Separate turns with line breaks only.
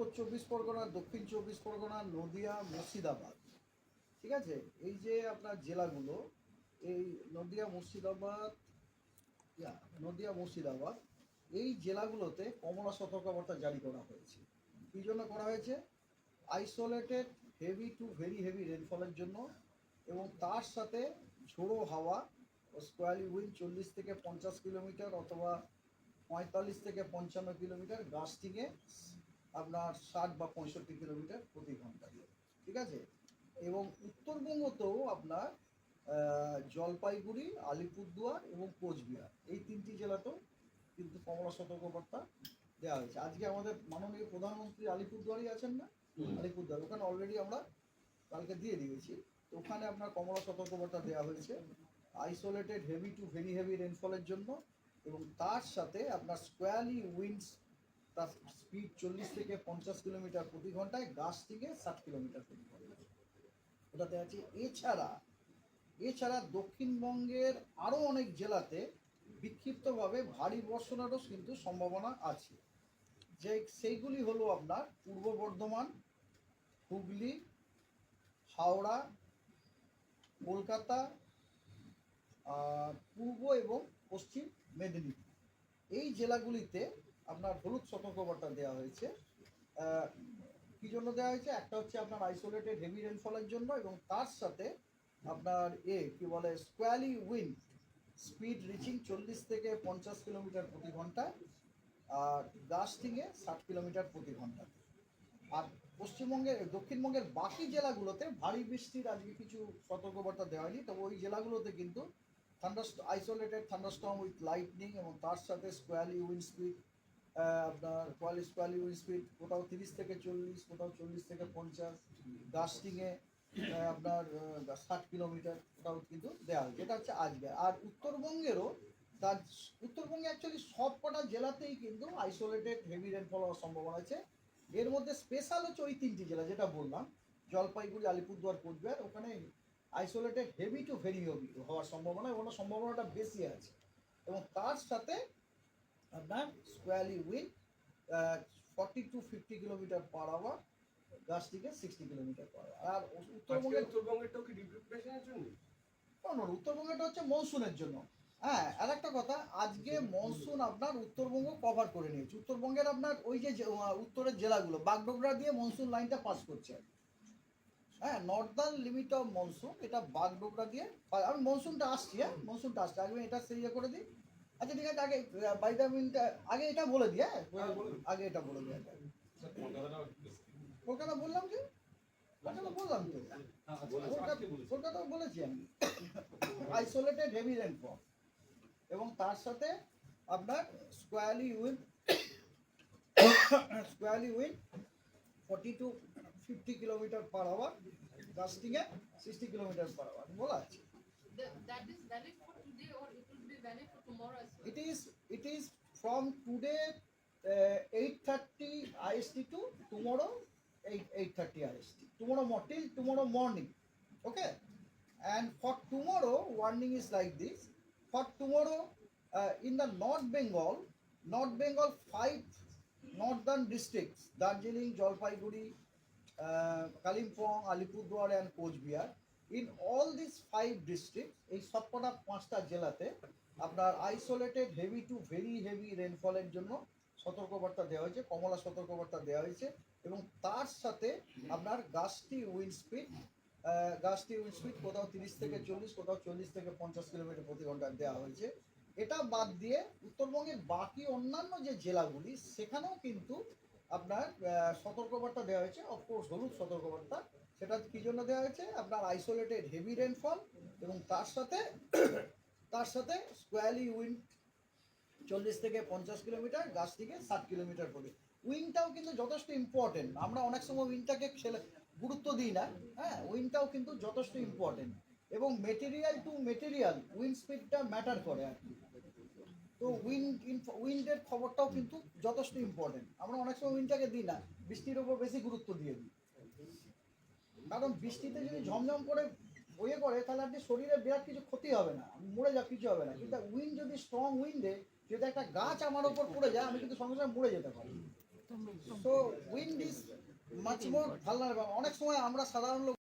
উত্তর চব্বিশ পরগনা, দক্ষিণ চব্বিশ পরগনা, নদিয়া, মুর্শিদাবাদ। ঠিক আছে? এই যে আপনার জেলাগুলো, এই নদিয়া, মুর্শিদাবাদ নদিয়া, মুর্শিদাবাদ, এই জেলাগুলোতে কমলা সতর্কবার্তা জারি করা হয়েছে। কী জন্য করা হয়েছে? Isolated heavy to very heavy রেনফলের জন্য এবং তার সাথে ঝোড়ো হাওয়া ও স্কোয়ালি উইন্ড চল্লিশ থেকে পঞ্চাশ কিলোমিটার অথবা পঁয়তাল্লিশ থেকে পঞ্চান্ন কিলোমিটার গাস্টিংয়ে আপনার ষাট বা পঁয়ষট্টি কিলোমিটার প্রতি ঘণ্টা ঠিক আছে? এবং উত্তরবঙ্গতেও আপনার জলপাইগুড়ি আলিপুরদুয়ার এবং কোচবিহার এই তিনটি জেলাতেও কিন্তু কমলা সতর্কবার্তা দেওয়া হয়েছে। আজকে আমাদের মাননীয় প্রধানমন্ত্রী আলিপুরদুয়ারই আছেন না? আলিপুরদুয়ার। ওখানে অলরেডি আমরা কালকে দিয়ে দিয়েছি। তো ওখানে আপনার কমলা সতর্কবার্তা দেওয়া হয়েছে। Isolated heavy to very heavy রেনফলের জন্য এবং তার সাথে আপনার স্কোয়ালি উইন্ডস তার স্পিড চল্লিশ থেকে পঞ্চাশ কিলোমিটার প্রতি ঘন্টায়, গাছ থেকে ষাট কিলোমিটার প্রতি ঘন্টায়। ওটাতে আছে। এছাড়া এছাড়া দক্ষিণবঙ্গের আরও অনেক জেলাতে বিক্ষিপ্তভাবে ভারী বর্ষণেরও কিন্তু সম্ভাবনা আছে। যে সেইগুলি হলো আপনার পূর্ব বর্ধমান, হুগলি, হাওড়া, কলকাতা পূর্ব এবং পশ্চিম মেদিনীপুর। এই জেলাগুলিতে আপনার হলুদ সতর্কবার্তা দেওয়া হয়েছে। কি জন্য দেওয়া হয়েছে? একটা হচ্ছে আপনার আইসোলেটেড হেভি রেনফলের জন্য এবং তার সাথে আপনার এ কি বলে স্কোয়ালি উইন্ড স্পিড রিচিং চল্লিশ থেকে পঞ্চাশ কিলোমিটার প্রতি ঘন্টায় আর গাস্টিংয়ে ষাট কিলোমিটার প্রতি ঘণ্টা। আর পশ্চিমবঙ্গের, দক্ষিণবঙ্গের বাকি জেলাগুলোতে ভারী বৃষ্টির আজকে কিছু সতর্কবার্তা দেওয়া হয়নি, তবে ওই জেলাগুলোতে কিন্তু থান্ডাস্ট আইসোলেটেড থান্ডারস্টর্ম উইথ লাইটনিং এবং তার সাথে স্কোয়ালি উইন্ড স্পিড আপনার কোয়ালি স্কোয়ালি স্পিড, কোথাও তিরিশ থেকে চল্লিশ, কোথাও চল্লিশ থেকে পঞ্চাশ গাস্টিংয়ে আপনার ষাট কিলোমিটার কোথাও কিন্তু দেওয়া হয়েছে এটা হচ্ছে আজকে। আর উত্তরবঙ্গেরও তার, উত্তরবঙ্গে অ্যাকচুয়ালি সব কটা জেলাতেই কিন্তু আইসোলেটেড হেভি রেনফল হওয়ার সম্ভাবনা আছে। এর মধ্যে স্পেশাল হচ্ছে ওই তিনটি জেলা, যেটা বললাম, জলপাইগুড়ি, আলিপুরদুয়ার, কোচবিহার, ওখানে isolated heavy to very heavy হওয়ার সম্ভাবনা এবং সম্ভাবনাটা বেশি আছে। এবং তার সাথে আপনার squally wind forty to fifty kilometre per hour গাছ থেকে সিক্সটি কিলোমিটার পার আর উত্তরবঙ্গের
উত্তরবঙ্গেরটাও কি ডিপ্রেশনের জন্য?
উত্তরবঙ্গটা হচ্ছে মনসুনের জন্য। হ্যাঁ আর একটা কথা আজকে মনসুন আপনার উত্তরবঙ্গ কভার করে নিয়েছে। উত্তরবঙ্গের আপনার ওই যে উত্তরের জেলাগুলো বাগডোগরা দিয়ে মনসুন লাইনটা পাস করছে। হ্যাঁ নর্দার্ন লিমিট অফ মনসুন এটা বাগডোগরা দিয়ে আমি মনসুনটা আসছি হ্যাঁ মনসুনটা আসছে। আগে এটা সেই ইয়ে করে দিই। আচ্ছা ঠিক আছে আগে বাই দ্য মিনিটটা আগে এটা বলে দিই হ্যাঁ?
হ্যাঁ, বলুন।
আগে এটা বলে দিই কলকাতা বললাম যে কলকাতা বললাম তো? কলকাতা কলকাতা বলেছি। আমি। আইসোলেটেড হেভি রেনফল এবং তার সাথে আপনার squally wind squally wind forty to fifty kilometre per hour গাস্টিংয়ে sixty kilometre per hour বলা আছে।
Valid for tomorrow as well?
it is it is from today uh, 8:30 IST to tomorrow 8 8:30 IST tomorrow mo- till tomorrow morning. Okay? And for tomorrow warning is like this. For tomorrow uh, in the North Bengal North Bengal five northern districts Darjeeling Jalpaiguri uh, Kalimpong Alipurduar and Coachbihar in all this five district এই সবকটা পাঁচটা জেলাতে আপনার isolated heavy to very heavy রেনফলের জন্য সতর্কবার্তা দেওয়া হয়েছে, কমলা সতর্কবার্তা দেওয়া হয়েছে এবং তার সাথে আপনার গাছটি উইন্ড স্পিড গাছটি উইন্ড স্পিড কোথাও তিরিশ থেকে চল্লিশ, কোথাও চল্লিশ থেকে পঞ্চাশ কিলোমিটার প্রতি ঘণ্টা দেওয়া হয়েছে। এটা বাদ দিয়ে উত্তরবঙ্গের বাকি অন্যান্য যে জেলাগুলি, সেখানেও কিন্তু আপনার সতর্কবার্তা দেওয়া হয়েছে। অফকোর্স হলুদ সতর্কবার্তা। সেটা কি জন্য দেওয়া হয়েছে? আপনার আইসোলেটেড হেভি রেনফল এবং তার সাথে তার সাথে স্কোয়ালি উইন্ড চল্লিশ থেকে পঞ্চাশ কিলোমিটার, গাছ থেকে ষাট কিলোমিটার করে উইন্ডটাও কিন্তু যথেষ্ট ইম্পর্টেন্ট আমরা অনেক সময় উইন্ডটাকে ছেলে গুরুত্ব দিই না। হ্যাঁ উইন্ডটাও কিন্তু যথেষ্ট ইম্পর্টেন্ট এবং মেটেরিয়াল টু মেটেরিয়াল উইন্ড স্পিডটা ম্যাটার করে আর কি। তো উইন্ড উইন্ডের খবরটাও কিন্তু যথেষ্ট ইম্পর্টেন্ট আমরা অনেক সময় উইন্ডটাকে দিই না বৃষ্টির ওপর বেশি গুরুত্ব দিয়ে দিই। কারণ বৃষ্টিতে যদি ঝমঝম করে বয়ে করে তাহলে আপনি শরীরে বিরাট কিছু ক্ষতি হবে না মরে যা কিছু হবে না। কিন্তু উইন্ড যদি স্ট্রং উইন্ডে যদি একটা গাছ আমার ওপর পড়ে যায় আমি কিন্তু সঙ্গে সঙ্গে মরে যেতে পারি। তো wind is much more vulnerable অনেক সময় আমরা সাধারণ লোক